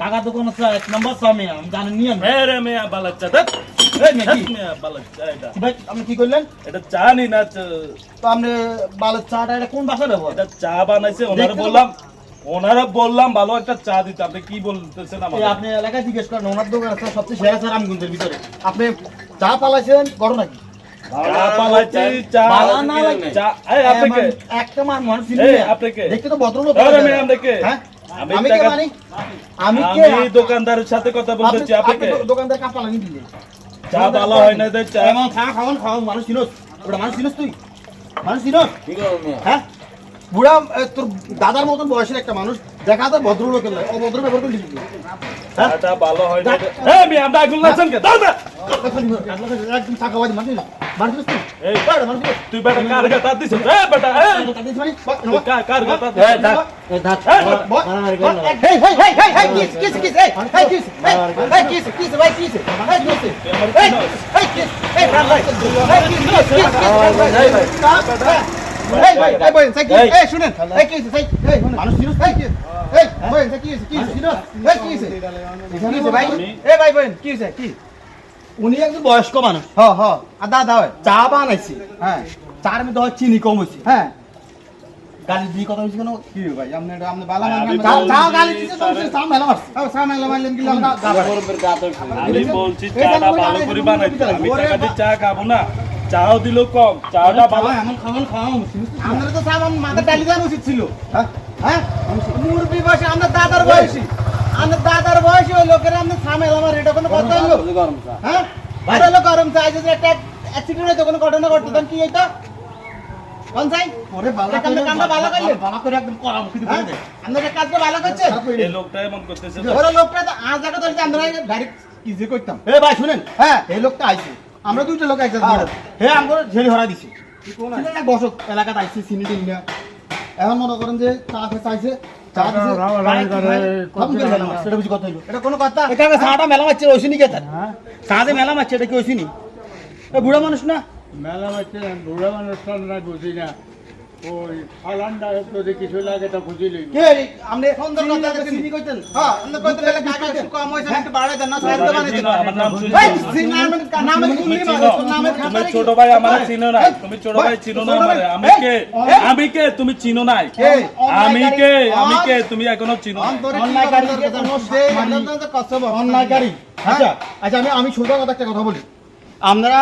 টাকা তো কোনো এক নম্বর চা মেয়ে আমি জানি নিয়ে মেরে মেয়া বালাচ্চা দেখ। আপনি কি করলেন? এটা চা নি না তো আপনি বালের চাটা এটা কোন বাসা দেবো এটা চা বানাইছে ওনারা বললাম ওনারা বললাম ভালো একটা চা দিতে আপনি কি বলতেছেন আমার আপনি এলাকায় জিজ্ঞেস করেন ওনার দোকান আছে সবচেয়ে সেরা স্যার রামগঞ্জের ভিতরে। আপনি চা পালাইছেন ঘটনা কি চা পালাইছি চা বালা না লাগে। চা এই আপনি একটা মান মানুষ চিনি এই, না। আপনি কে? দেখতে তো ভদ্রলোক আমি আমি কে মানে আমি কে? আমি দোকানদারের সাথে কথা বলতেছি আপনি কে? দোকানদার কাপ পালানি দিলে চা ভালো হয় না দে চা। এমন খা খাওয়ান খাওয়ান মানুষ চিনোস। ওটা মানুষ চিনোস তুই? মানুষ চিনোস? হ্যাঁ? বুড়া তোর দাদার মতন বয়সের একটা মানুষ দেখা তো ভদ্রলোকের লাগে অভদ্র ব্যবহার করে দিবি চাটা ভালো হয় না এই মেয়ে আমরা আগুন লাগছেন কে দাও না একদম টাকাবাজি মানুষ মানুষ চিনোস তুই এই তুই বেটা কার দিছিস এ বেটা মানে? এই, এই, এই, এই, এই, এই, এই, এই, এই, kiss, kiss, ভাই, এই, এই, এই, এই, এই, kiss, ভাই, উনি একজন বয়স্ক মানুষ। হ হ আর দাদা চা বানাইছে। হ্যাঁ। চার মধ্যে হয় চিনি কম হয়েছে হ্যাঁ। গালি দিয়ে কথা হয়েছে কেন? কি ভাই আপনি এটা আপনি বালা মান চা গালি দিছে তো চা মেলা মারছে। সামনে মারলেন কি আমরা আমি বলছি চাটা ভালো করে বানাইতে আমি টাকা দিয়ে চা খাব না। চাও দিল কম চাটা ভালো। এমন খাওয়ান খাওয়ান আমরা তো সাহেব মাথা টালি দেওয়া উচিত ছিল। হ্যাঁ? হ্যাঁ? মুরব্বী বয়সে আমাদের দাদার বয়সী। আমাদের দাদার বয়সী ওই লোকের আমাদের সামনে আমার এটা কোনো কথা হলো? হ্যাঁ? ভাই হলো গরম চাই যদি একটা অ্যাক্সিডেন্ট হইতো কোনো ঘটনা ঘটতো তখন কি হইতো কোন চাই ওরে বালা এটা কামটা- ভালো বালা করে একদম করা মুখি হ্যাঁ? দিয়ে আমাদের কাজটা ভালো করছে? এই লোকটা এমন করতেছে। ওরা লোকটা তো আজ আগে ধরছে আমরা ডাইরেক্ট কি যে করতাম। এ ভাই শুনেন। হ্যাঁ? এই লোকটা আইছে। আমরা দুইটা লোক একসাথে হ্যাঁ। হে আমরা ঝেড়ি ধরা দিছি। এলাকা বসক এলাকাতে আইছে চিনি টিনি না এখন মনে করেন যে চা খেয়ে চাইছে ওইসিনি বুড়া মানুষ না? মেলা মারছে বুড়া মানুষ না বুঝি না। ওই ফালান্ডা যদি কিছু লাগে তা বুঝিলি কে? আপনি চিনি কথা না, দেখেনি। চিনি কইতেন? হ্যাঁ আমরা কইতে গেলে কাকা একটু কম হইছে একটু বাড়াই দেন না সাহায্য বানাই দেন আমার নাম শুনি এই সিং নামের নামের তুমি কুলি নামের তুমি খাতা ছোট ভাই আমার চিনো না। তুমি ছোট ভাই চিনো না আমারে। আমি কে? আমি কে? তুমি চিনো নাই। আমি কে? আমি কে? তুমি এখনও চিনো না অন্যায়কারী কোনো মানে- কষ্ট অন্যায়কারী হ্যাঁ? আচ্ছা আচ্ছা আমি আমি ছোট কথা একটা কথা বলি। আপনারা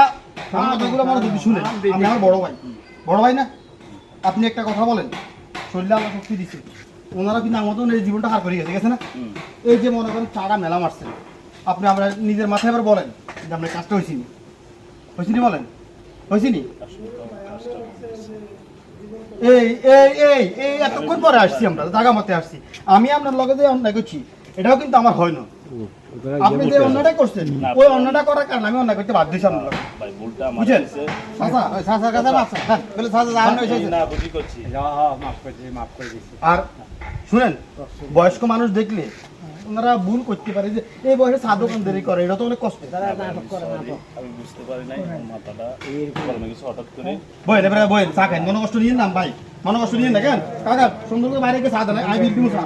আমার কথাগুলো আমার যদি শুনেন। আপনি আমার বড় ভাই। বড় ভাই না? আপনি একটা কথা বলেন শরীরে আল্লাহ শক্তি দিচ্ছে ওনারা কিন্তু আমার মতন এই জীবনটা হার করে গেছে গেছে না? এই যে মনে করেন চারা মেলা মারছেন আপনি আমরা নিজের মাথায় এবার বলেন যে আপনার কাজটা হয়েছিনি হয়েছিনি বলেন? হয়েছিনি এই এই এই এই এতক্ষণ পরে আসছি আমরা জায়গা মতে আসছি। আমি আপনার লগে যে অন্যায় করছি এটাও কিন্তু আমার হয় না। আপনি যে অন্যটা করছেন ওই অন্যটা করার কারণে আমি অন্যায় করতে বাধ্য হয়েছি আপনার ভাই ভুলটা আমার বুঝছেন? হয়েছে। ওই সাসার কথা মাছ হ্যাঁ বলে সাসা জান হইছে না বুঝি করছি। মাফ করে দিছি মাফ করে দিছি। আর শুনেন বয়স্ক মানুষ দেখলে ওনারা ভুল করতে পারে যে এই বয়সে চা দোকানদারি করে এটা তো অনেক কষ্ট। আমি বুঝতে পারি নাই মাথাটা। গরমে হঠাৎ করে। বয়েন এবারে বয়েন চা মনে কষ্ট নিয়ে নাম ভাই। মনে কষ্ট নিয়ে না কেন? কাকা সুন্দর করে বাইরে গিয়ে চা দেন আমি বিল দিব চা